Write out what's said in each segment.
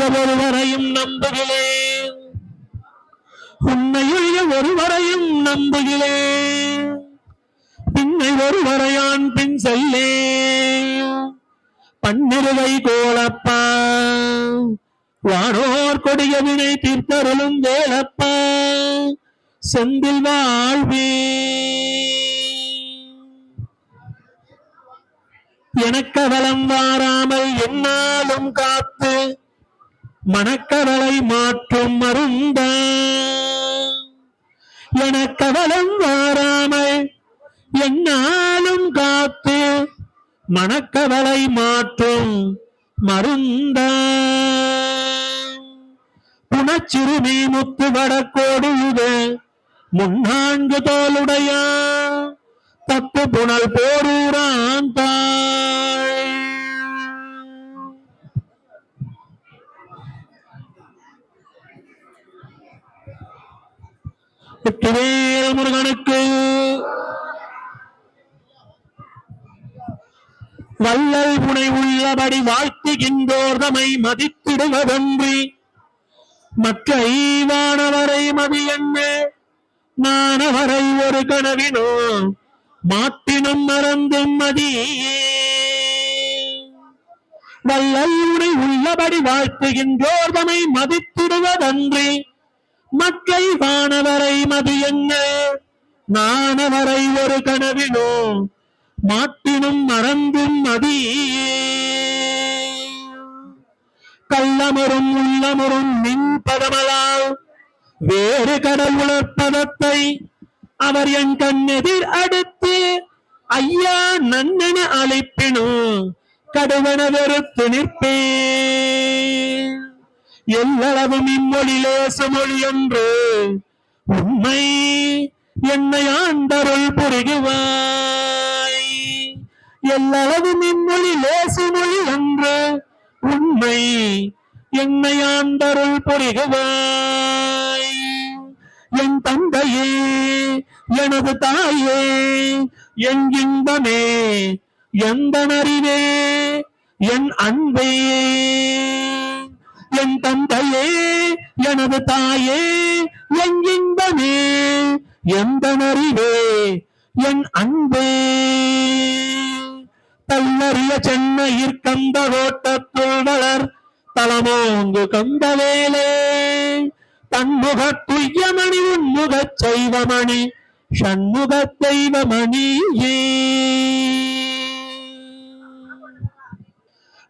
உன்னையொழிய ஒருவரையும் நம்புகிறேன். உன்னையொழிய ஒருவரையும் நம்புகிறேன். பின்னை ஒருவரையான் பின் செல்லே பன்னிருவை கோலப்பா வானோர் கொடிய வினை தீர்த்தருளும் வேலப்பா செந்தில் வாழ்வே எனக்கவலம் வாராமல் என்னாலும் காத்து மனக்கவலை மாற்றும் மருந்த? எனக்கவலம் வாராமல் என்னாலும் காத்து மனக்கவலை மாற்றும் மருந்த? புனச்சிறுமி முத்து வடக்கோடு இது முன்னான்கு தோளுடைய? தத்து புனல் போரூரா? வெற்றிவேல் முருகனுக்கு. வல்லல் புனை உள்ளபடி வாழ்த்துகின்றோர் தமை மதித்திடுவதன்றி. மற்ற ஈவானவரை மதியன்ன நானவரை ஒரு கனவினோ? மாட்டினும் மறந்தும் மதியே. வல்லல் உனை உள்ளபடி வாழ்த்துகின்றோர் தமை மதித்திடுவதன்றி. மற்றை வானவரை மதியங்க நானவரை ஒரு கனவிலோ? மாட்டினும் மறந்தும் மதி கள்ளமரும் உள்ளமரும் நின் பதமலால் வேறு கடல் உணர்ப்பதத்தை அவர் என் கண்ணெதிர் அடுத்து ஐயா நன்னென அழைப்பினோ? கடுவன வெறுத்து நிற்பேன். எல்லளவும் இம்மொழி லேசு மொழி என்று உண்மை என்னை ஆண்டருள் புரிகுவாய் எல்லளவும் இம்மொழி லேசு மொழி என்று உண்மை என்னை ஆண்டருள் புரிகுவாய் என் தந்தையே எனது தாயே என் இன்பமே எந்த அறிவே என் அன்பே. என் தந்தையே எனது தாயே என் இன்பமே எந்த அறிவே என் அன்பே. தள்ளறிய சென்னையிற் கந்த ஓட்டத்துள் வளர் தலமோங்கு கந்த வேலே தன்முக துய்யமணி உன்முகச் செய்வமணி ஷண்முக தெய்வமணியே.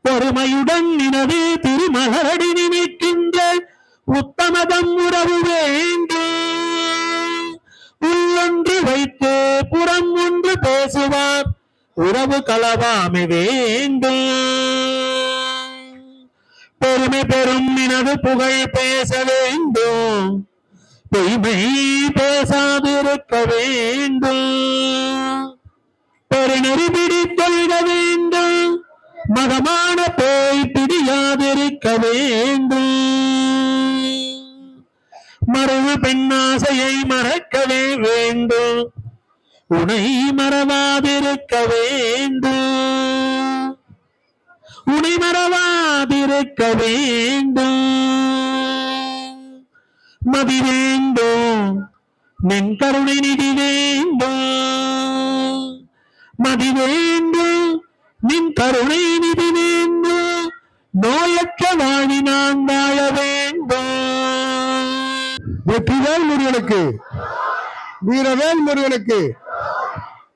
பொறுமையுடன் நினது திருமலரடி நினைக்கின்ற உத்தமதம் உறவு வேண்டும் உள்ளொன்று வைத்து புறம் ஒன்று பேசுவார் உறவு களவாமை வேண்டும் பெருமை பெரும் நினது புகழ் பேச வேண்டும் பொய்மை பேசாதிருக்க வேண்டும். பெருநெறி பிடித்தொழுக வேண்டும் மதமான பேய் பிடியாதிருக்க வேண்டும். மறவு பெண்ணாசையை மறக்கவே வேண்டும். உனை மறவாதிருக்க வேண்டும். உனை மறவாதிருக்க வேண்டும். மதி வேண்டும். நின் கருணை நிதி வேண்டும். மதி வேண்டும். நின் கருணை நிதி வேண்டும். நோயற்ற வாழி நான் வாழ வேண்டும். வெற்றிவேல் முருகனுக்கு. வீரவேல் முருகனுக்கு.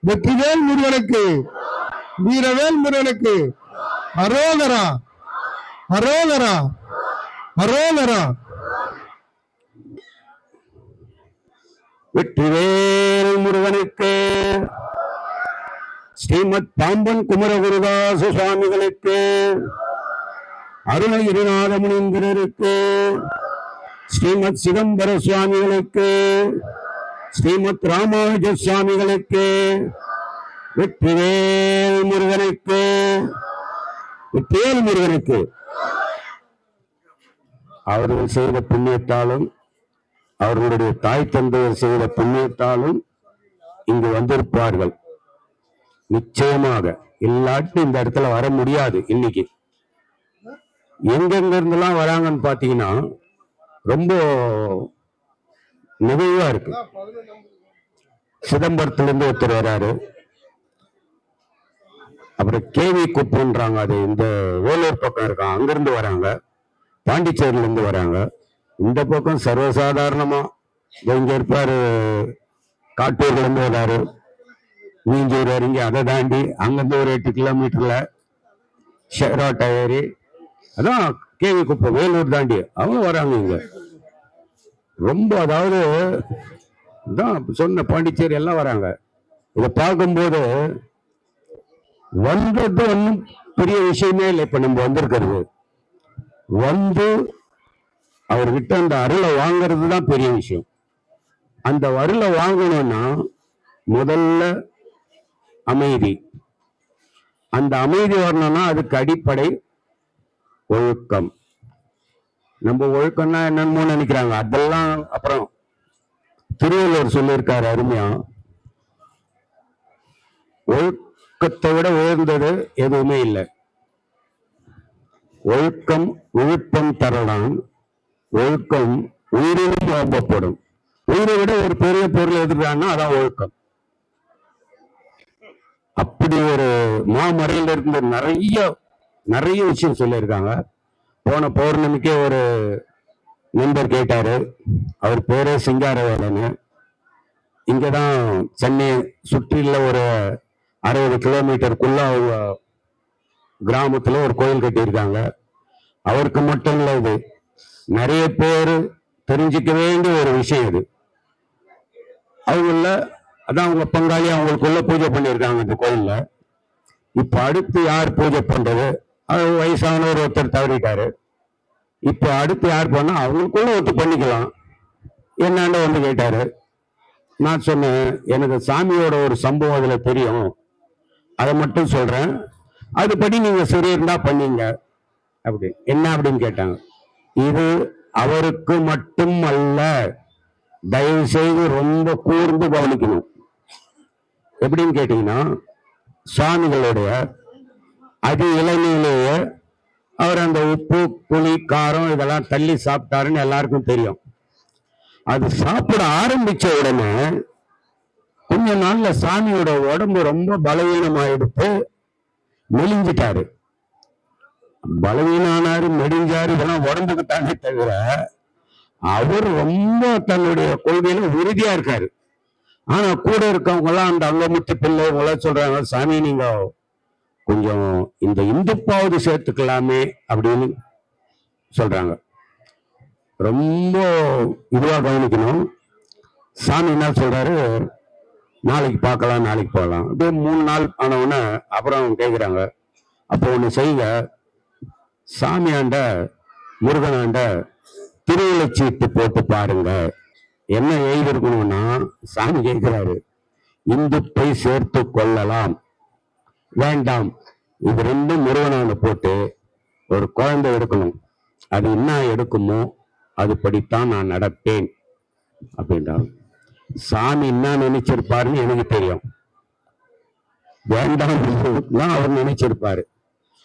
வெற்றிவேல் முருகனுக்கு. வீரவேல் முருகனுக்கு. அரோகரா. அரோகரா. அரோகரா. வெற்றிவேல் முருகனுக்கு. ஸ்ரீமத் பாம்பன் குமரகுருதாச சுவாமிகளுக்கு அருணகிரிநாதமுனிந்திரருக்கு. ஸ்ரீமத் சிதம்பர சுவாமிகளுக்கு. ஸ்ரீமத் ராமானுஜ சுவாமிகளுக்கு. வெற்றிவேல் முருகனுக்கு. வெற்றிவேல் முருகனுக்கு. அவர்கள் செய்த புண்ணியத்தாலும் அவர்களுடைய தாய் தந்தையர் செய்த புண்ணியத்தாலும் இங்கு வந்திருப்பார்கள். நிச்சயமாக. எல்லாட்டும் இந்த இடத்துல வர முடியாது இன்னைக்கு. எங்கெங்க இருந்தெல்லாம் வராங்கன்னு பாத்தீங்கன்னா ரொம்ப நிகழ்வா இருக்கு. சிதம்பரத்திலிருந்து ஒருத்தர் வராரு. அப்புறம் கேவி குப்புன்றாங்க அது இந்த வேலூர் பக்கம் இருக்கான் அங்கிருந்து வராங்க. பாண்டிச்சேரியில இருந்து வராங்க. இந்த பக்கம் சர்வசாதாரணமா இங்க இருப்பாரு காட்டூர்ல இருந்து வராரு. மீஞ்சூர் இறங்கி அதை தாண்டி அங்கேருந்து ஒரு எட்டு கிலோமீட்டரில் ஷெராட்டா ஏறி அதான் கேவி குப்பம் வேலூர் தாண்டி. அவங்க வராங்க இங்கே. ரொம்ப அதாவது தான் சொன்ன பாண்டிச்சேரி எல்லாம் வராங்க. இதை பார்க்கும்போது வந்தது ஒன்றும் பெரிய விஷயமே இல்லை. இப்போ நம்ம வந்திருக்கிறது. வந்து அவர்கிட்ட அந்த அருளை வாங்குறது தான் பெரிய விஷயம். அந்த அருளை வாங்கணும்னா முதல்ல அமைதி. அந்த அமைதி வரணும்னா அதுக்கு அடிப்படை ஒழுக்கம். நம்ம ஒழுக்கம்னா என்னன்னு நினைக்கிறாங்க. அதெல்லாம் அப்புறம் திருவள்ளுவர் சொல்லியிருக்காரு அருமையா. ஒழுக்கத்தை விட உயர்ந்தது எதுவுமே இல்லை. ஒழுக்கம் ஒழுக்கம் தரலாம். ஒழுக்கம் உயிரினும் ஓம்பப்படும் உயிரை விட ஒரு பெரிய பொருள் எதுக்கான்னா அதான் ஒழுக்கம். அப்படி ஒரு மாமறையில் இருந்த நிறைய நிறைய விஷயம் சொல்லியிருக்காங்க. போன பௌர்ணமிக்கே ஒரு நண்பர் கேட்டார். அவர் பேரே சிங்காரவேலன்னு. இங்கதான் சென்னை சுற்றில ஒரு அறுபது கிலோமீட்டருக்குள்ள அவங்க கிராமத்தில் ஒரு கோயில் கட்டியிருக்காங்க. அவருக்கு மட்டும் இல்லை இது. நிறைய பேர் தெரிஞ்சுக்க வேண்டிய ஒரு விஷயம் இது. அவங்கள அதான் அவங்க பங்காளி அவங்களுக்குள்ள பூஜை பண்ணியிருக்காங்க இந்த கோயிலில். இப்போ அடுத்து யார் பூஜை பண்ணுறது அது வயசானவர் ஒருத்தர் தவறிட்டாரு. இப்போ அடுத்து யார் பண்ணால் அவங்களுக்குள்ள ஒத்து பண்ணிக்கலாம். என்னன்னு வந்து கேட்டாரு. நான் சொன்னேன் எனக்கு சாமியோட ஒரு சம்பவம் அதில் தெரியும். அதை மட்டும் சொல்கிறேன் அதுபடி நீங்கள் சரி இருந்தால் பண்ணீங்க. அப்படி என்ன அப்படின்னு கேட்டாங்க. இது அவருக்கு மட்டும் அல்ல தயவு செய்து ரொம்ப கூர்ந்து கவனிக்கணும். எப்படின்னு கேட்டீங்கன்னா சுவாமிகளுடைய அதி இளமையிலேயே அவர் அந்த உப்பு புளி காரம் இதெல்லாம் தள்ளி சாப்பிட்டாருன்னு எல்லாருக்கும் தெரியும். அது சாப்பிட ஆரம்பிச்ச உடனே கொஞ்ச நாள்ல சாமியோட உடம்பு ரொம்ப பலவீனமாயிடுத்து மெலிஞ்சிட்டாரு. பலவீனானாரு மெடிஞ்சாரு இதெல்லாம் உடம்புக்கு தானே தவிர அவர் ரொம்ப தன்னுடைய கொள்கையில உறுதியா இருக்காரு. ஆனா கூட இருக்கவங்க எல்லாம் அந்த அங்கமுத்து பிள்ளை எல்லாம் சொல்றாங்க சாமி நீங்க கொஞ்சம் இந்த இந்துப்பாவது சேர்த்துக்கலாமே அப்படின்னு சொல்றாங்க. ரொம்ப இதுவா கவனிக்கணும். சாமி என்ன சொல்றாரு? நாளைக்கு பார்க்கலாம் நாளைக்கு போகலாம். அப்படியே மூணு நாள் ஆனவுடனே அப்புறம் கேட்குறாங்க அப்போ ஒன்று செய்யுங்க. சாமியாண்ட முருகனாண்ட திருவிழச்சீட்டு போட்டு பாருங்க. என்ன எழுதியிருக்கணும்னா சாமி கேட்கிறாரு. இந்துப்பை சேர்த்து கொள்ளலாம். வேண்டாம். இது ரெண்டும் முருகனாண்ட போட்டு ஒரு குழந்தை எடுக்கணும். அது என்ன எடுக்குமோ அதுபடித்தான் நான் நடப்பேன் அப்படின்றாங்க சாமி என்ன நினைச்சிருப்பாருன்னு எனக்கு தெரியும். வேண்டாம் தான் அவர் நினைச்சிருப்பாரு.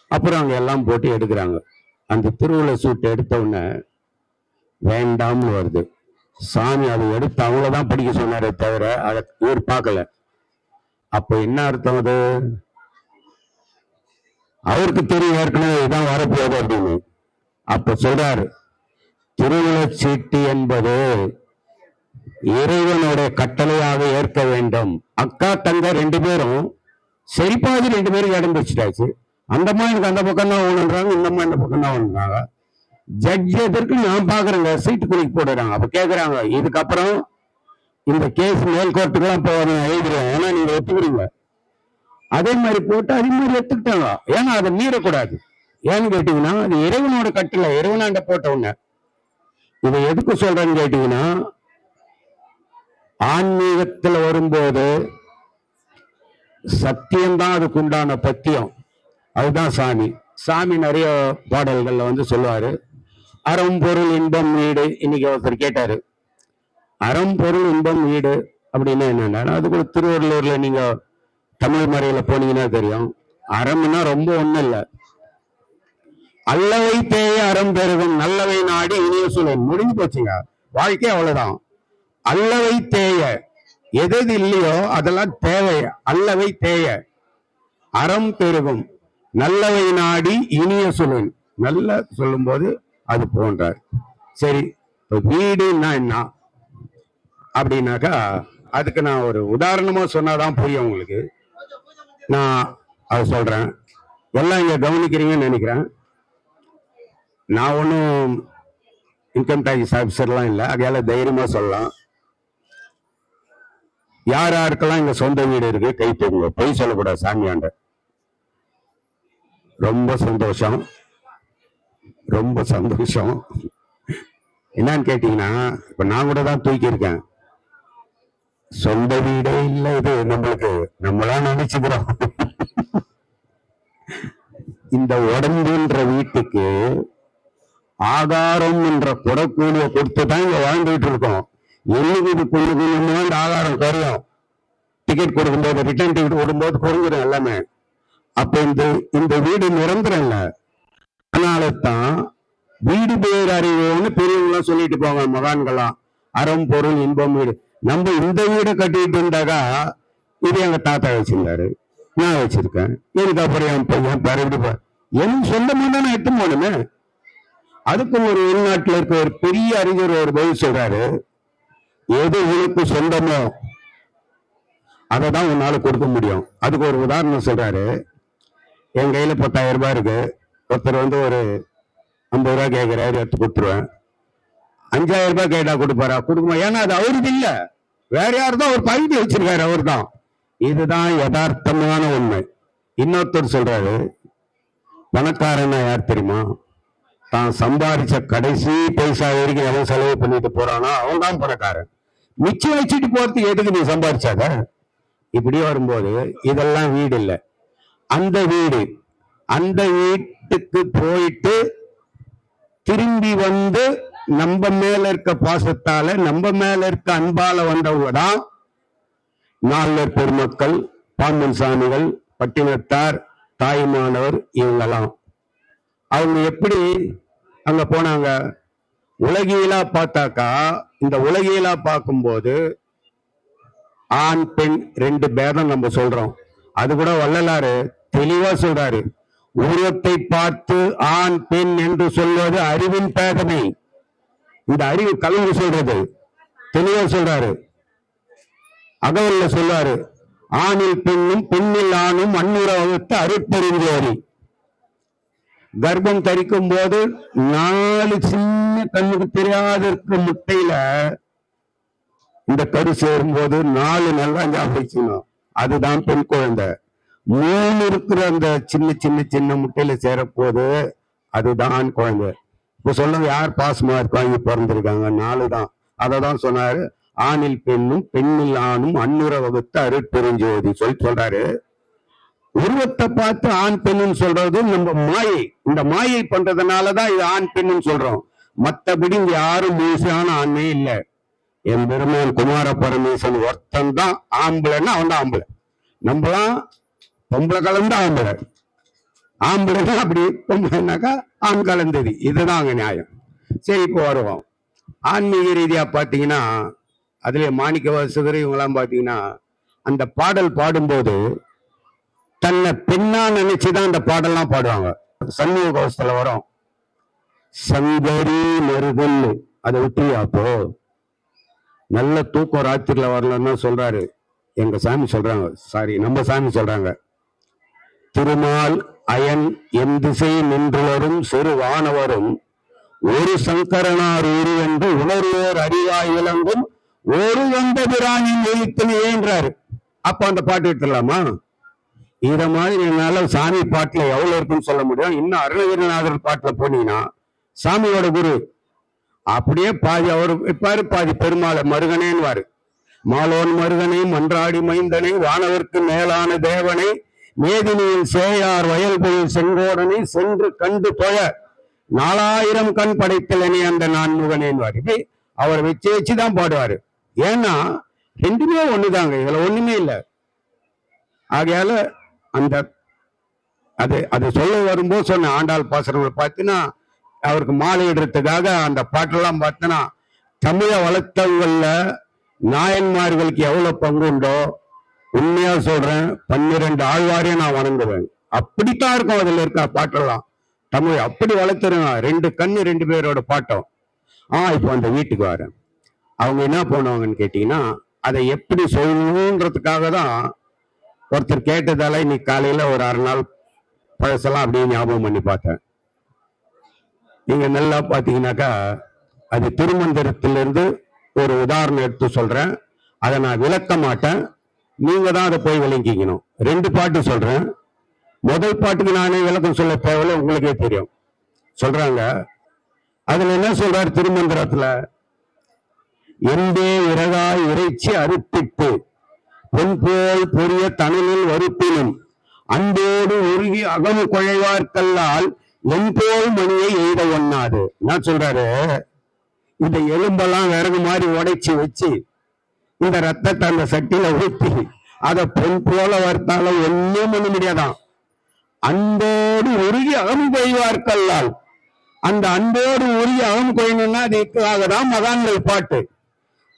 அப்புறம் அவங்க எல்லாம் போட்டு எடுக்கிறாங்க. அந்த திருவிழா சூட்டு எடுத்த உடனே வேண்டாம்னு வருது. சாமி அதை எடுத்து அவங்களதான் படிக்க சொன்னாரே தவிர அதை இவர் பார்க்கல. அப்ப என்ன அர்த்தம் அது? அவருக்கு தெரியும் ஏற்கனவே இதான் வரப்போகுது அப்படின்னு. அப்ப சொல்றாரு திருவுளச் சீட்டு என்பது இறைவனுடைய கட்டளையாக ஏற்க வேண்டும். அக்கா தங்க ரெண்டு பேரும் சரிப்பாதி ரெண்டு பேரும் இடம் பிடிச்சிட்டாச்சு. அந்த எனக்கு அந்த பக்கம் தான் ஓணுன்றாங்க இந்த அம்மா இந்த பக்கம் தான் ஓணுறாங்க ஜட்ஜ் எதற்கு நான் பாக்குறேங்க சீட்டு குறிக்க போடுறாங்க அப்ப கேக்குறாங்க இதுக்கப்புறம் இந்த கேஸ் மேல் கோர்ட்டுக்கெல்லாம் இப்போ நான் எழுதுறேன் ஏன்னா நீங்க ஒத்துக்கிறீங்க. அதே மாதிரி போட்டு அதே மாதிரி எடுத்துக்கிட்டாங்க. ஏன்னா அதை மீறக்கூடாது. ஏன்னு கேட்டீங்கன்னா அது இறைவனோட கட்டளை இறைவனாண்ட போட்ட உடனே இதை எதுக்கு சொல்றேன்னு கேட்டீங்கன்னா ஆன்மீகத்துல வரும்போது சத்தியம்தான் அதுக்கு உண்டான பத்தியம். அதுதான் சாமி. சாமி நிறைய பாடல்கள்ல வந்து சொல்லுவாரு. அறம்பொருள் இன்பம் வீடு. இன்னைக்கு ஒருத்தர் கேட்டாரு. அறம்பொருள் இன்பம் வீடு அப்படின்னா என்னன்னா அது கூட திருவள்ளூர்ல நீங்க தமிழ் மறையில போனீங்கன்னா தெரியும். அறம்னா ரொம்ப ஒண்ணும் இல்லை. அல்லவை தேய அறம் பெருகும் நல்லவை நாடி இனிய சூழல். முடிஞ்சு போச்சுங்க. வாழ்க்கை அவ்வளவுதான். அல்லவை தேய எது எது இல்லையோ அதெல்லாம் தேவை. அல்லவை தேய அறம் பெருகும் நல்லவை நாடி இனிய சொல்லும் நல்ல சொல்லும் போது அது போன்றார். சரி இப்போ வீடுன்னா என்ன? அப்படின்னாக்கா அதுக்கு நான் ஒரு உதாரணமாக சொன்னாதான் புரியும் உங்களுக்கு. நான் அதை சொல்கிறேன் எல்லாம் இங்கே கவனிக்கிறீங்கன்னு நினைக்கிறேன். நான் ஒன்றும் இன்கம் டேக்ஸ் ஆஃபீஸர்லாம் இல்லை. அதையால தைரியமாக சொல்லலாம். யார் யாருக்கெல்லாம் இங்கே சொந்த வீடு இருக்குது கை பொய் சொல்லக்கூடாது சாமியாண்ட. ரொம்ப சந்தோஷம். ரொம்ப சந்தோஷம். என்னன்னு கேட்டீங்கன்னா இப்ப நான் கூட தான் தூக்கி இருக்கேன் சொந்த வீடே இல்லை இது நம்மளுக்கு. நம்மளா நினைச்சுக்கிறோம். இந்த உடம்புன்ற வீட்டுக்கு ஆதாரம் என்ற குடக்கூலிய கொடுத்து தான் இங்க வாழ்ந்துட்டு இருக்கோம். என்னைக்கு இது கொஞ்சம் கொஞ்சமா இந்த ஆதாரம் குறையும் டிக்கெட் கொடுக்கும்போது ரிட்டர்ன் டிக்கெட் கொடுக்கும்போது குறைஞ்சிடும் எல்லாமே. அப்ப இந்த இந்த வீடு நிரந்தரம் இல்ல. அதனால தான் வீடு பேர் அறிவுன்னு பெரியவங்களாம் சொல்லிட்டு போவாங்க மகான்களாம் அறம் பொருள் இன்பம் வீடு. நம்ம இந்த வீடை கட்டிட்டு இருந்தாக்கா இது எங்க தாத்தா வச்சிருந்தாரு. நான் வச்சிருக்கேன். எனக்கு அப்புறம் என் பையன் பேர இப்படி பா- எனக்கு சொந்தமா தான் நான் எடுத்து போகணுமே. அதுக்கும் ஒரு உள்நாட்டில் இருக்க ஒரு பெரிய அறிஞர் ஒரு பதில் சொல்றாரு. எது உனக்கு சொந்தமோ அதை தான் உன்னால கொடுக்க முடியும். அதுக்கு ஒரு உதாரணம் சொல்றாரு. என் கையில பத்தாயிரம் ரூபாய் இருக்கு. ஒருத்தர் வந்து ஒரு ஐம்பது ரூபா கேட்கிறாரு எடுத்து கொடுத்துருவேன். அஞ்சாயிரம் ரூபாய் கேட்டா கொடுப்பாரா? கொடுக்குமா? ஏன்னா அது அவருக்கு இல்லை. வேற யார் தான் ஒரு பகுதி வச்சிருக்காரு அவர் தான் இதுதான் யதார்த்தமான உண்மை. இன்னொருத்தர் சொல்றாரு பணக்காரன்னா யார் தெரியுமா? தான் சம்பாதிச்ச கடைசி பைசா வரைக்கும் எவன் செலவு பண்ணிட்டு போறானோ அவன் தான் பணக்காரன். மிச்சம் வச்சுட்டு போறதுக்கு எதுக்கு நீ சம்பாதிச்சாத இப்படி வரும்போது இதெல்லாம் வீடு இல்லை. அந்த வீடு அந்த வீட்டுக்கு போயிட்டு திரும்பி வந்து நம்ம மேல இருக்க பாசத்தால நம்ம மேல இருக்க அன்பால வந்தவங்க தான் நால்வர் பெருமக்கள் பாம்பன் சாமிகள் பட்டினத்தார் தாயுமானவர் இவங்கெல்லாம். அவங்க எப்படி அங்க போனாங்க? உலகியலா பார்த்தாக்கா இந்த உலகியலா பார்க்கும்போது ஆண் பெண் ரெண்டு பேதம் நம்ம சொல்றோம். அது கூட வள்ளலாறு தெளிவா சொல்றாரு. உருவத்தை பார்த்து ஆண் பெண் என்று சொல்வது அறிவின் பேதமை. இந்த அறிவு கலந்து சொல்றது. தெளிவா சொல்றாரு. அகவல்ல சொல்றாரு. ஆணில் பெண்ணும் பெண்ணில் ஆணும் அந்நிற வகுத்து அருட்பெருஞ்சோரி கர்ப்பம் தரிக்கும் போது நாலு சின்ன கண்ணுக்கு தெரியாத இருக்கிற முட்டையில இந்த கரு சேரும் போது நாலு நல்லா ஞாபகம் அதுதான் பெண் குழந்தை. மூணு இருக்கிற அந்த சின்ன சின்ன சின்ன முட்டையில சேரப்போது அதுதான் ஆண் குழந்தை. இப்ப சொல்லுங்க யார் பாஸ் மார்க் வாங்கி பிறந்திருக்காங்க? நாலு தான் அதை தான் சொன்னாரு ஆணில் பெண்ணும் பெண்ணில் ஆணும் அன்னுற வகுத்த அருட்பெருஞ்சோதி சொல்லி சொல்றாரு. உருவத்தை பார்த்து ஆண் பெண்ணுன்னு சொல்றது நம்ம மாயை. இந்த மாயை பண்றதுனாலதான் இது ஆண் பெண்ணுன்னு சொல்றோம். மத்தபடி இங்க யாரும் முழுசான ஆண்மே இல்லை. என் பெருமான் குமார பரமேசன் ஒருத்தன் தான் ஆம்பளைன்னா அவன் தான் ஆம்பளை. நம்மளாம் பொம்பளை கலந்து ஆம்பளை. ஆம்பளைன்னா அப்படி பொம்பளைனாக்கா ஆண் கலந்தது. இதுதான் அங்கே நியாயம். சரி இப்போ வருவோம். ஆன்மீக ரீதியாக பார்த்தீங்கன்னா அதுலேயே மாணிக்க வாசகர் இவங்கெல்லாம் பார்த்தீங்கன்னா அந்த பாடல் பாடும்போது தன்னை பெண்ணா நினைச்சுதான் அந்த பாடல்லாம் பாடுவாங்க. சண்முக கவசத்துல வரும். சங்கரி மருதல் அதை விட்டியாப்போ நல்ல தூக்கம் ராத்திரில வரலன்னு சொல்றாரு. எங்க சாமி சொல்றாங்க. சாரி நம்ம சாமி சொல்றாங்க. திருமால் அயன் என் திசை நின்றுவரும் சிறு வானவரும். ஒரு சங்கரனார் உரு என்று உணர்வோர் அறிவாய் விளங்கும். ஒரு வந்த பிராணின் எழுத்தில் ஏன்றாரு? அப்ப அந்த பாட்டு எடுத்துடலாமா? இத மாதிரி என்னால சாமி பாட்டுல எவ்வளவு இருக்குன்னு சொல்ல முடியும். இன்னும் அருணகிரிநாதர் பாட்டுல போனீங்கன்னா சாமியோட குரு. அப்படியே பாதி அவர் வைப்பாரு பாதி பெருமாளை மருகனேன்வாரு மாலோன் மருகனை மன்றாடி மைந்தனை வானவர்க்கு மேலான தேவனை மேதினியில் சேயார் வயல் பொழில் செங்கோடனை சென்று கண்டு தொழ. நாலாயிரம் கண் படைத்தலனே அந்த நான்முகனேன்வார் இப்படி அவர் வச்சு தான் பாடுவாரு. ஏன்னா ரெண்டுமே ஒண்ணுதாங்க இதுல ஒண்ணுமே இல்லை. ஆகையால அந்த அது அது சொல்ல வரும்போது சொன்ன ஆண்டாள் பாசுரங்களை பார்த்தீங்கன்னா அவருக்கு மாலை இடுறதுக்காக அந்த பாட்டெல்லாம் பார்த்தோன்னா தமிழை வளர்த்தவங்கள்ல நாயன்மார்களுக்கு எவ்வளவு பங்கு உண்டோ உண்மையா சொல்றேன் பன்னிரண்டு ஆழ்வாரையும் நான் வணங்குவேன். அப்படித்தான் இருக்கும் அதுல இருக்க பாட்டெல்லாம். தமிழ் அப்படி வளர்த்துருங்க ரெண்டு கண்ணு ரெண்டு பேரோட பாட்டம். ஆ இப்போ அந்த வீட்டுக்கு வரேன். அவங்க என்ன பண்ணுவாங்கன்னு கேட்டீங்கன்னா அதை எப்படி சொல்லணுன்றதுக்காக தான் ஒருத்தர் கேட்டதால இன்னைக்கு காலையில ஒரு அரை நாள் பழசெல்லாம் அப்படியே ஞாபகம் பண்ணி பார்த்தேன். நீங்க நல்லா பாத்தீங்கன்னாக்கா அது திருமந்திரத்திலிருந்து ஒரு உதாரணம் எடுத்து சொல்றேன். அதை நான் விளக்க மாட்டேன். நீங்க தான் அதை போய் விளங்கிக்கணும். ரெண்டு பாட்டு சொல்றேன். முதல் பாட்டுக்கு நானே விளக்கம் சொல்ல தேவையில்ல உங்களுக்கே தெரியும். சொல்றாங்க. அதுல என்ன சொல்றாரு திருமந்திரத்துல? எந்தே இறகாய் இறைச்சி அறுப்பிட்டு பொன் போல் பொரிய தனலில் வருப்பினும் அன்போடு உருகி அகம் குழைவார்க்கல்லால் என்போல் மணியை எய்த ஒண்ணாது. என்ன சொல்றாரு? இந்த எலும்பெல்லாம் விறகு மாதிரி உடைச்சு வச்சு இந்த ரத்தத்தை அந்த சட்டியில ஊத்தி அதை பொன் போல வர்த்தாலும் ஒன்றும் பண்ண முடியாதான் அன்போடு உருகி அகம் கொய்வார்க்கல்லால். அந்த அன்போடு உருகி அகம் கொய்யணும்னா அதுக்காக தான் மகான்கள் பாட்டு.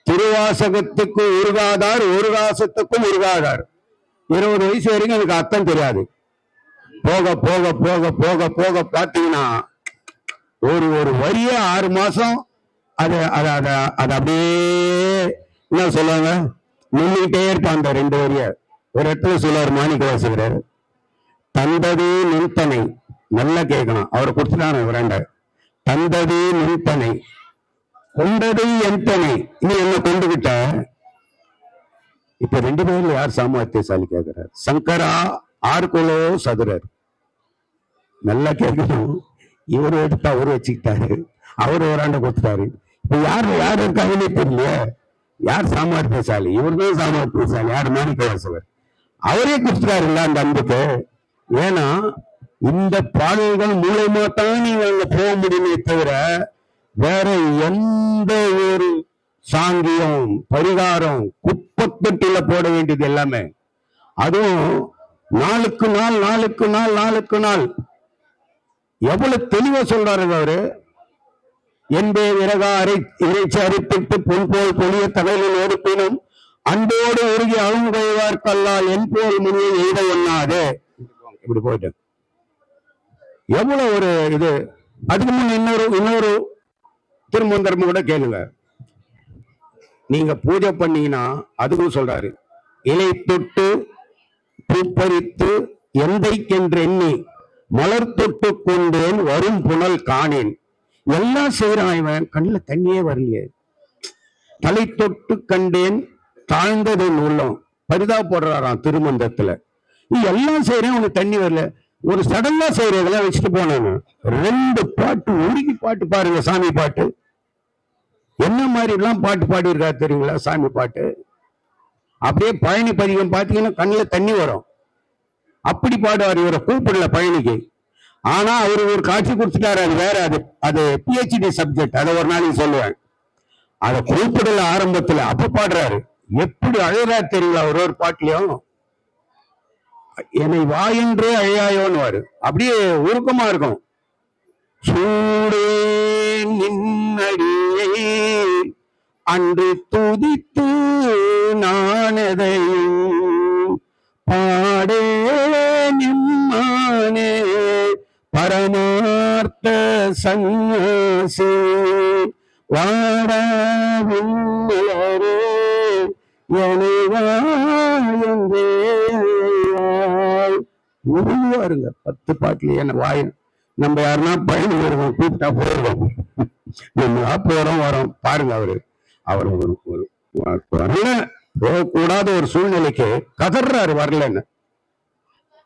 திருவாசகத்துக்கு உருகாதார் உருகாசத்துக்கும் உருகாதார். இருபது வயசு வரைக்கும் எனக்கு அர்த்தம் தெரியாது. போக போக போக போக போக பார்த்தீங்கன்னா ஒரு ஒரு வரிய ஆறு மாசம் அது அதை அதை அதை அப்படியே என்ன சொல்லுவாங்க? நின்றுகிட்டே இருப்பான் அந்த ரெண்டு வரிய. ஒரு இடத்துல சொல்லுவார் மாணிக்க வாசிக்கிறார் தந்தது நின்தனை. நல்லா கேட்கணும். அவர் கொடுத்துட்டான விரண்ட தந்தது நின்தனை. கொண்டது எந்தனை. நீ என்ன கொண்டுகிட்ட இப்ப ரெண்டு பேர்ல யார் சாமர்த்தியசாலி கேட்கிறார்? சங்கரா ஆர்குலோ சதுரர். நல்லா கேட்கணும். இவர் எடுத்து அவரு வச்சுக்கிட்டாரு. அவர் ஒரு ஆண்டை கொடுத்துட்டாரு. இப்ப யார் யார் இருக்காங்கன்னே தெரியல. யார் சாமர்த்தியசாலி இவர் தான் சாமர்த்தியசாலி யார் மாணிக்கவாசகர்? அவரே கொடுத்துட்டாருல்ல அந்த அன்புக்கு ஏன்னா இந்த பாடல்கள் மூலமா தான் நீங்க அங்க போக முடியுமே தவிர வேற எந்த ஒரு சாங்கியம் பரிகாரம் குப்பத்தொட்டில போட வேண்டியது எல்லாமே. அதுவும் நாளுக்கு நாள் நாளுக்கு நாள் நாளுக்கு நாள். எவ்வளவு தெளிவா சொல்றாரு அவரு? என்பே விறகா அரை இறைச்சி அரிப்பிட்டு பொன் போல் தகவலில் ஒடுப்பினும் அன்போடு உருகி அழுங்குவார்க்கல்லால் என் போல் முனியை எய்த ஒண்ணாதே இப்படி போயிட்டு. எவ்வளவு ஒரு இது. அதுக்கு முன் இன்னொரு இன்னொரு திருமந்திரம் கூட கேளுங்க. நீங்க பூஜை பண்ணீங்கன்னா அதுக்கும் சொல்றாரு. இலை தொட்டு பூப்பறித்து எந்தைக்கென்று எண்ணி மலர் தொட்டு கொண்டேன் வரும் புனல் காணேன். எல்லாம் செய்யறான் இவன். கண்ணுல தண்ணியே வரலையே. தலை தொட்டு கண்டேன் தாழ்ந்தது உள்ளம். பரிதா போடுறாராம் திருமந்தத்துல. நீ எல்லாம் செய்யறேன் உனக்கு தண்ணி வரல. ஒரு சடங்கா செய்யறதெல்லாம் வச்சுட்டு போனாங்க ரெண்டு பாட்டு உருகி பாட்டு பாருங்க சாமி பாட்டு. என்ன மாதிரி எல்லாம் பாட்டு பாடியிருக்காரு தெரியுங்களா சாமி பாட்டு? அப்படியே பழனி பதிகம் பார்த்தீங்கன்னா கண்ணுல தண்ணி வரும். அப்படி பாடுவார் இவரை கூப்பிடல பழனிக்கு. ஆனா அவர் ஒரு காட்சி கொடுத்துட்டாரு. அது வேற அது அது பிஹெச்டி சப்ஜெக்ட் அதை ஒரு நாளைக்கு சொல்லுவேன். அதை குறிப்பிடல ஆரம்பத்துல. அப்ப பாடுறாரு. எப்படி அழுறாரு தெரியல ஒரு ஒரு பாட்டிலையும். என்னை வா என்றே அழையாயோன்னு அப்படியே உருக்கமா இருக்கும். சூடே நின்னடியே அன்று துதித்து நானதையும் பாடே பரமார்த்த சந்நியாசி வாடாவின்னரே உருவாருங்க பத்து பாட்டுல என்ன வாய் நம்ம யாருன்னா பயணம் வருவோம் கூப்பிட்டா போயிடுவோம் நம்ம போறோம் வரோம். பாருங்க அவரு. அவர் ஒரு வரல. போகக்கூடாத ஒரு சூழ்நிலைக்கு கதர்றாரு வரலன்னு.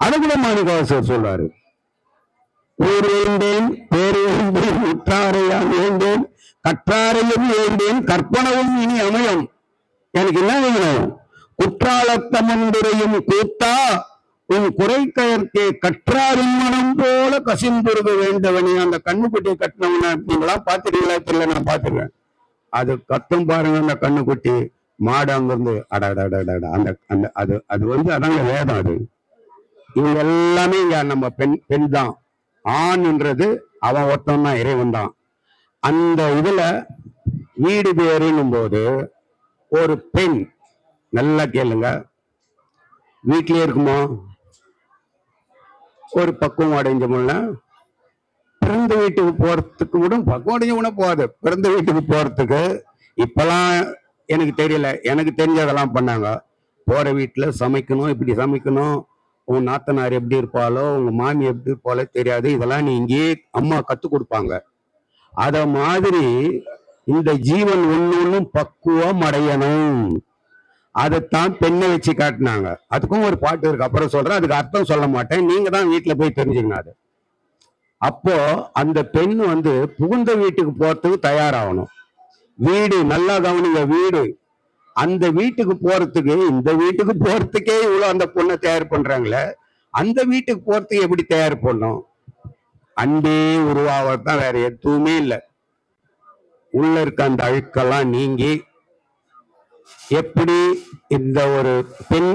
அதுகுல மாணிக்கவாசர் சொல்றாரு. ஊர் வேண்டேன் பேர் வேண்டேன் வேண்டேன் கற்றாரையும் வேண்டேன் கற்பனவும் இனி அமையும். எனக்கு என்ன வேணும்? குற்றாலத்தமந்துரையும் கூத்தா உன் குறை கயற்கே கற்றாரின் மனம் போல கசிந்துருக வேண்டவனே. அந்த கண்ணுக்குட்டியை கட்டினவன நீங்களா பாத்துட்டீங்களா தெரியல நான் பாத்துருக்கேன் அது கத்தும் பாருங்க அந்த கண்ணுக்குட்டி. மாடு அங்கிருந்து அடாடாடாடா அந்த அந்த அது அது வந்து அதாங்க வேதம் அது. இவங்க எல்லாமே இங்க நம்ம பெண் பெண் தான் ஆண்ன்றது அவன் ஒருத்தன் தான் இறைவன் தான் அந்த இதுல வீடு பேருன்னும் போது ஒரு பெண் நல்லா கேளுங்க வீட்லயே இருக்குமா? ஒரு பக்குவம் அடைஞ்ச பிறந்த வீட்டுக்கு போறதுக்கு கூட பக்குவம் அடைஞ்ச போகாது. பிறந்த வீட்டுக்கு போறதுக்கு இப்பெல்லாம் எனக்கு தெரியல எனக்கு தெரிஞ்சதெல்லாம் பண்ணாங்க. போற வீட்டுல சமைக்கணும் இப்படி சமைக்கணும் உன் நாத்தனார் எப்படி இருப்பாளோ உங்க மாமி எப்படி இருப்பாளோ தெரியாது. இதெல்லாம் நீ இங்கேயே அம்மா கத்து கொடுப்பாங்க. அத மாதிரி இந்த ஜீவன் ஒன்று ஒன்றும் பக்குவம் அடையணும். அதைத்தான் பெண்ணை வச்சு காட்டினாங்க. அதுக்கும் ஒரு பாட்டு இருக்கு. அப்புறம் சொல்றேன். அதுக்கு அர்த்தம் சொல்ல மாட்டேன். நீங்க தான் வீட்டுல போய் தெரிஞ்சுக்கணும் அது. அப்போ அந்த பெண் வந்து புகுந்த வீட்டுக்கு போறதுக்கு தயாராகணும். வீடு நல்லா கவனிங்க வீடு. அந்த வீட்டுக்கு போறதுக்கு இந்த வீட்டுக்கு போறதுக்கே இவ்வளவு அந்த பொண்ணை தயார் பண்றாங்களே? அந்த வீட்டுக்கு போறதுக்கு எப்படி தயார் பண்ணும்? அன்பே உருவாவதுதான் வேற எதுவுமே இல்லை. உள்ள இருக்க அந்த அழுக்கெல்லாம் நீங்கி எப்படி இந்த ஒரு பெண்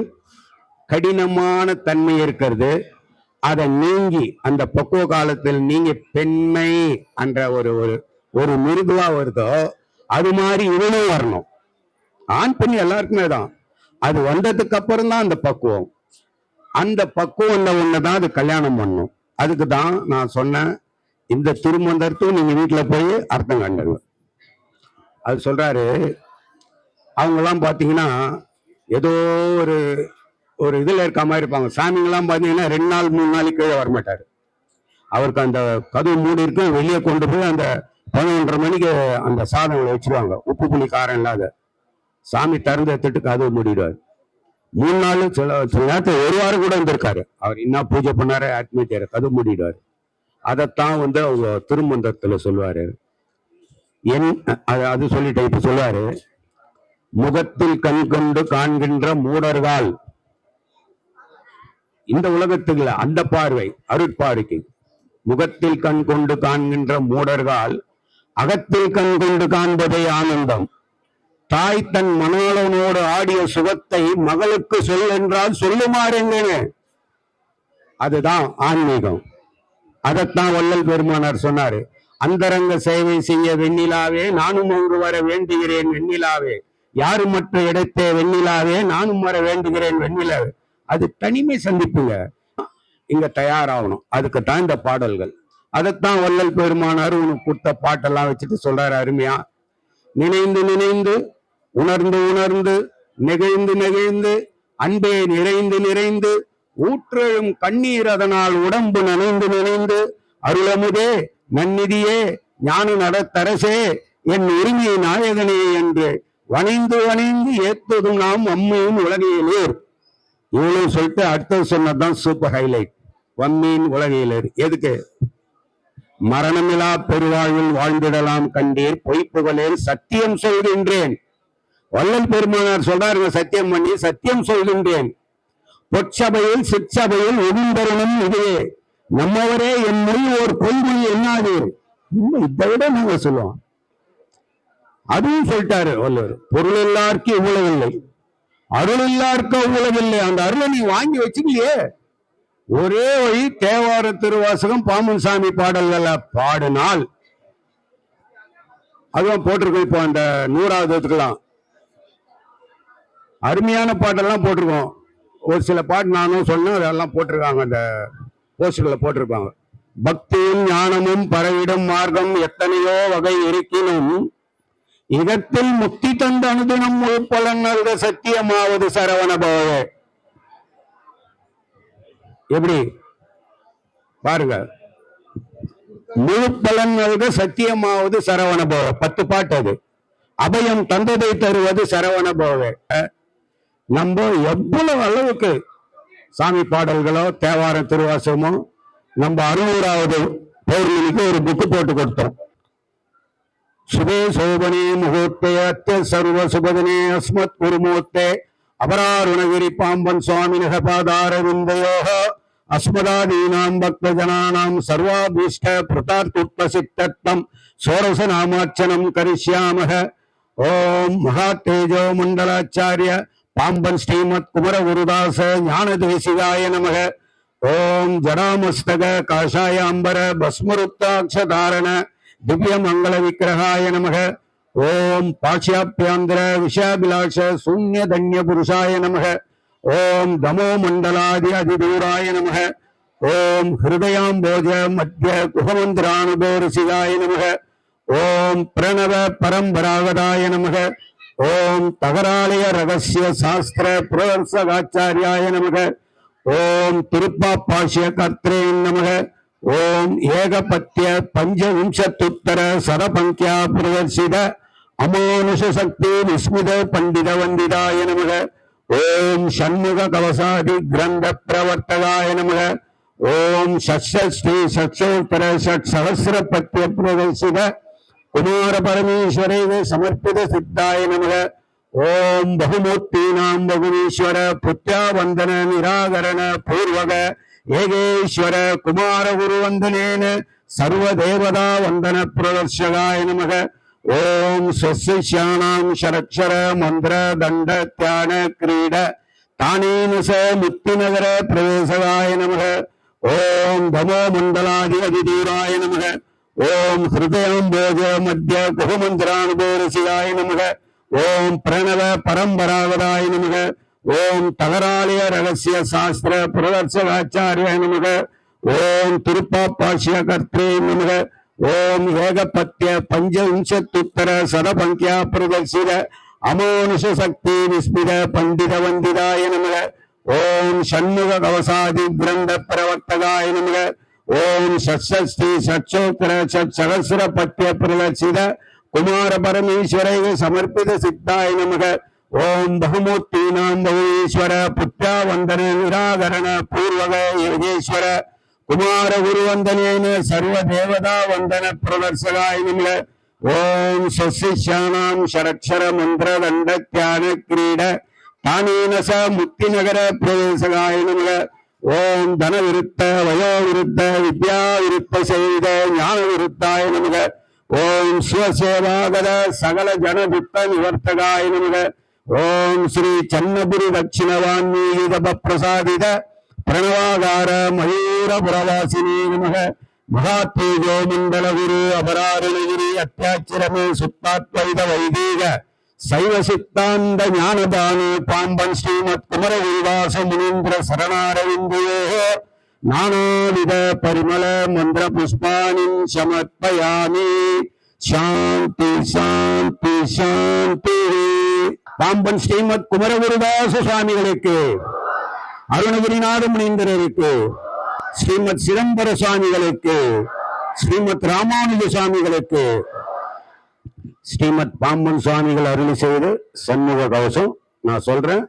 கடினமான தன்மை இருக்கிறது அதை நீங்கி அந்த பக்குவ காலத்தில் நீங்க பெண்மை என்ற ஒரு ஒரு ஒரு மிருதுவா வருதோ அது மாதிரி இவனும் வரணும். ஆண் பெண் எல்லாருக்குமே தான். அது வந்ததுக்கு அப்புறம் தான் அந்த பக்குவம் அந்த பக்குவம் ஒண்ணுதான் அது கல்யாணம் பண்ணும். அதுக்கு தான் நான் சொன்னேன் இந்த திருமந்தத்தும் நீங்க வீட்டுல போய் அர்த்தம் கண்டுங்க அது சொல்றாரு அவங்கெல்லாம் பார்த்தீங்கன்னா ஏதோ ஒரு ஒரு இதில் இருக்க மாதிரி இருப்பாங்க. சாமிங்கெல்லாம் பார்த்தீங்கன்னா ரெண்டு நாள் மூணு நாளைக்கு கீழே வரமாட்டார். அவருக்கு அந்த கதவு மூடி இருக்கும் வெளியே கொண்டு போய் அந்த பதினொன்றரை மணிக்கு அந்த சாதங்களை வச்சிருவாங்க. உப்பு புளி காரம் இல்லாத. சாமி திறந்த எடுத்துட்டு கதவு மூடிடுவார். மூணு நாள் சில சில நேரத்தில் ஒரு வாரம் கூட வந்திருக்காரு. அவர் என்ன பூஜை பண்ணாரு ஆத்மீயர் கதவு மூடிடுவார். அதைத்தான் வந்து அவங்க திருமந்தத்தில் சொல்லுவாரு. என் அது அது சொல்லிட்டு இப்ப சொல்லுவாரு. முகத்தில் கண் கொண்டு காண்கின்ற மூடர்கள். இந்த உலகத்துக்குல அந்த பார்வை அருட்பார்வைக்கு முகத்தில் கண் கொண்டு காண்கின்ற மூடர்கள். அகத்தில் கண் கொண்டு காண்பதே ஆனந்தம். தாய் தன் மணாளனோடு ஆடிய சுகத்தை மகளுக்கு சொல் என்றால் சொல்லுமாறுங்க அதுதான் ஆன்மீகம். அதைத்தான் வள்ளல் பெருமானார் சொன்னாரு. அந்தரங்க சேவை செய்ய வெண்ணிலாவே நானும் அங்கு வர வேண்டுகிறேன் வெண்ணிலாவே. யாரும் மற்ற இடத்தே வெண்ணிலாவே நானும் வர வேண்டுகிறேன் வெண்ணிலாவே. அது தனிமை சந்திப்புங்க. இங்க தயாராகணும். அதுக்கு தான் இந்த பாடல்கள். அதைத்தான் வள்ளல் பெருமானார் உனக்கு கொடுத்த பாட்டெல்லாம் வச்சுட்டு சொல்றாரு அருமையா. நினைந்து நினைந்து உணர்ந்து உணர்ந்து நெகிழ்ந்து நெகிழ்ந்து அன்பே நிறைந்து நிறைந்து ஊற்றெழும் கண்ணீர் அதனால் உடம்பு நனைந்து நினைந்து அருளமுதே நன்னிதியே ஞான நடத்தரசே என் உரிமை நாயகனே என்று வணைந்து வணைந்து ஏத்ததும் நாம் அம்மையும் உலகையிலேர் இவ்வளவு சொல்லிட்டு அடுத்தது சொன்னதுதான் சூப்பர் ஹைலைட் வம்மியின் உலகையிலேர் எதுக்கு? மரணமிலா பெருவாழ்வில் வாழ்ந்திடலாம் கண்டீர் பொய்ப்புகளேன் சத்தியம் சொல்கின்றேன். வள்ளல் பெருமானார் சொல்றாருங்க சத்தியம் பண்ணி சத்தியம் சொல்கின்றேன். பொற்சபையில் சிற்சபையில் ஒளிந்தருணும் இதுவே. நம்மவரே என் மொழி ஒரு கொள்கை என்னாது? இன்னும் இதை விட நாங்க சொல்லுவோம். அதுவும் சொல்லிட்டாரு வள்ளுவர். பொருள் எல்லாருக்கும் இவ்வளவு இல்லை. அருள் எல்லாருக்கும் அவ்வளவு இல்லை. அந்த அருளை நீ வாங்கி வச்சுக்கலையே ஒரே வழி தேவார திருவாசகம் பாமன் சாமி பாடல்களை பாடினால். அதுவும் போட்டிருக்கோம் இப்போ அந்த நூறாவதுக்கெல்லாம். அருமையான பாட்டெல்லாம் போட்டிருக்கோம். ஒரு சில பாட்டு நானும் சொன்னேன் அதெல்லாம் போட்டிருக்காங்க அந்த போஸ்டர்ல போட்டிருப்பாங்க பக்தியும் ஞானமும் பரவிடும் மார்க்கம் எத்தனையோ வகை இருக்கினும் இதத்தில் முக்தி தந்த அனுதினம் முழுப்பலன் நல்க சத்தியமாவது சரவண பவ எப்படி? பாருங்க. முழுப்பலன் நல்க சத்தியமாவது சரவண பவ பத்து பாட்டு அது. அபயம் தந்ததை தருவது சரவண பவ நம்ம எவ்வளவு அளவுக்கு சாமி பாடல்களோ தேவார திருவாசகமோ நம்ம அறுநூறாவது பௌர்ணமிக்கு ஒரு புக்கு போட்டு கொடுத்தோம். சுபே சோபனே முகூர்த்தே அத்த சர்வ சுபதனே அஸ்மத் குருமூர்த்தே அபராருணகிரி பாம்பன் சுவாமி நகபாதார விந்தயோக அஸ்மதாதீனாம் பக்த ஜனானாம் சர்வாபீஷ்ட பிரதார்த்துட்ப சோரச நாமாச்சனம் கரிஷ்யாமக. ஓம் மகா தேஜோ மண்டலாச்சாரிய பாம்பன் ஸ்ரீமத் குமர குருதாச ஞான தேசிகாய நமக. ஓம் ஜடாமஸ்தக காஷாய காஷாயாம்பர பஸ்மருத்தாட்சதாரண திவ்ய மங்கள விக்கிரகாய நமக. ஓம் பாஷ்யாபியாந்திர விஷாபிலாஷ சூன்ய தன்ய புருஷாய நமக. ஓம் தமோ மண்டலாதி அதிதூராய நமக. ஓம் ஹிருதயாம்போஜ மத்திய குகமந்திரானுபோரசிகாய நமக. ஓம் பிரணவ பரம்பராகதாய நமக. ஓம் தகராலய ரகசிய சாஸ்திர புரவர்சகாச்சாரியாய நமக. ஓம் திருப்பாப்பாசிய கர்த்தே நமக. ஓம் ஏகபத்திய பஞ்சவிம்சத்துத்தர சரபங்கியா பிரதர்சித அமானுஷ சக்தி விஸ்மித பண்டித வந்திதாய நமக. ஓம் சண்முக கவசாதி கிரந்த பிரவர்த்தகாய நமக. ஓம் சஸ்ய ஸ்ரீ சச்சோத்தர சட் சகசிர பத்திய பிரதர்சித குமார பரமேஸ்வரே சமர்ப்பித சித்தாய நமக. ஓம் பகுமூர்த்தீனாம் பகுமீஸ்வர புத்தியா வந்தன நிராகரண பூர்வக. ஏகேஸ்வர குமார குருவந்தனேன சர்வ தேவதா வந்தன பிரதர்ஷகாய நமக. ஓம் ஸ்வசிஷ்யானாம் ஷரக்ஷர மந்திர தண்ட தியான கிரீட. தானேன ச முத்திநகர பிரவேசகாய நமக. ஓம் தமோ மண்டலாதி அதிதூராய நமக. ஓம் ஹிருதயம் போஜ மத்திய குகமந்திரானுபோரசிகாய நமக. ஓம் பிரணவ பரம்பராகதாய நமக. ஓம் தகராலய ரகசிய சாஸ்திர பிரதர்சகாச்சாரிய நமக. ஓம் திருப்பாப்பாசிய கர்த்தே நமக. ஓம் ஏகபத்திய பஞ்சவிம்சத்துத்தர சதபங்கியா பிரதர்சித அமானுஷ சக்தி நிஸ்மித பண்டித வந்திதாய நமக. ஓம் சண்முக கவசாதி கிரந்த பிரவர்த்தகாய நமக. ஓம் ஷஷ்டி ஷட்சோத்தர ஷட் சகசிர பத்திய பிரதர்சித குமார பரமேஸ்வரை சமர்ப்பித சித்தாய நமக. ஓம் பகுமூர்த்தீனாம் பகுவீஸ்வர புத்தியா வந்தன நிராகரண பூர்வக யோகேஸ்வர குமார குருவந்தனேன சர்வ தேவதா வந்தன பிரதர்சகாய நமக. ஓம் சசிஷானாம் ஷரக்ஷர மந்திர தண்ட தியான கிரீட தானேன ச முக்தி நகர பிரவேசகாய நமக. ஓம் தன விருத்த வயோ விருத்த வித்யா விருத்த செய்த ஞான விருத்தாய நமக. ஓம் சிவசேவாகத சகல ஜனதுத்த நிவர்த்தகாய நமக. ஓம் ஸ்ரீ சன்னபுரி தட்சிணவான்மீகித பிரசாதித பிரணவாகார மயூர புரவாசினே நமக. மகாத்தேஜோ மண்டல குரு அபராரணகிரி அத்தியாச்சிரமே சுத்தாத்வைத வைதீக சைவ சித்தாந்த ஞானதானு பாம்பன் ஸ்ரீமத் குமர விவாச முனீந்திர சரணாரவிந்தையோ. நானாவித பரிமள மந்திர புஷ்பானின் சமர்ப்பயாமி. சாந்தி சாந்தி சாந்தி. பாம்பன் ஸ்ரீமத் குமரகுருதாச சுவாமிகளுக்கு அருணகிரிநாத முனீந்திரருக்கு ஸ்ரீமத் சிதம்பர சுவாமிகளுக்கு ஸ்ரீமத் ராமானுஜ சுவாமிகளுக்கு ஸ்ரீமத் பாம்பன் சுவாமிகள் அருளி செய்து சண்முக கவசம் நான் சொல்றேன்.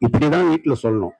இப்படிதான் வீட்டில் சொல்லணும்.